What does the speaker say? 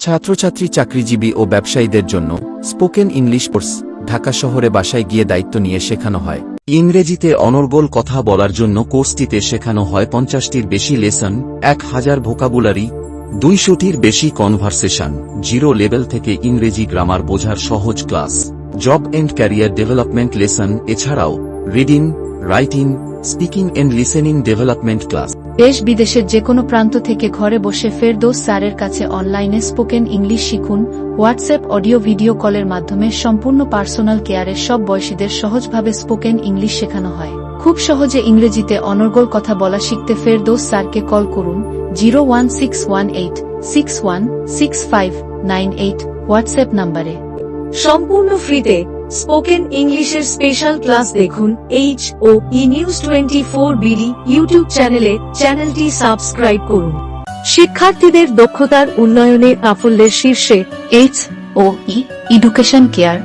ছাত্রছাত্রী, চাকরিজীবী ও ব্যবসায়ীদের জন্য স্পোকেন ইংলিশ কোর্স ঢাকা শহরে বাসায় গিয়ে দায়িত্ব নিয়ে শেখানো হয়। ইংরেজিতে অনর্গল কথা বলার জন্য কোর্সটিতে শেখানো হয় পঞ্চাশটির বেশি লেসন, এক হাজার ভোকাবুলারি, দুইশোটির বেশি কনভারসেশন, জিরো লেভেল থেকে ইংরেজি গ্রামার বোঝার সহজ class, job and career development lesson, এছাড়াও reading, writing, speaking and listening development class. দেশ বিদেশের যে কোনো প্রান্ত থেকে ঘরে বসে ফেরদৌস স্যারের কাছে অনলাইনে স্পোকেন ইংলিশ শিখুন, হোয়াটসঅ্যাপ অডিও ভিডিও কলের মাধ্যমে সম্পূর্ণ পার্সোনাল কেয়ারের সব বয়সীদের সহজভাবে স্পোকেন ইংলিশ শেখানো হয়। খুব সহজে ইংরেজিতে অনর্গল কথা বলা শিখতে ফেরদৌস স্যারকে কল করুন, zero one six one eight, six one, six five, nine eight, WhatsApp নাম্বারে। সম্পূর্ণ ফ্রিতে স্পোকেন ইংলিশের স্পেশাল ক্লাস দেখুন H O E news twenty four BD YouTube চ্যানেলে চ্যানেলটি সাবস্ক্রাইব করুন। শিক্ষার্থীদের দক্ষতার উন্নয়নে সাফল্যের শীর্ষে H O E education care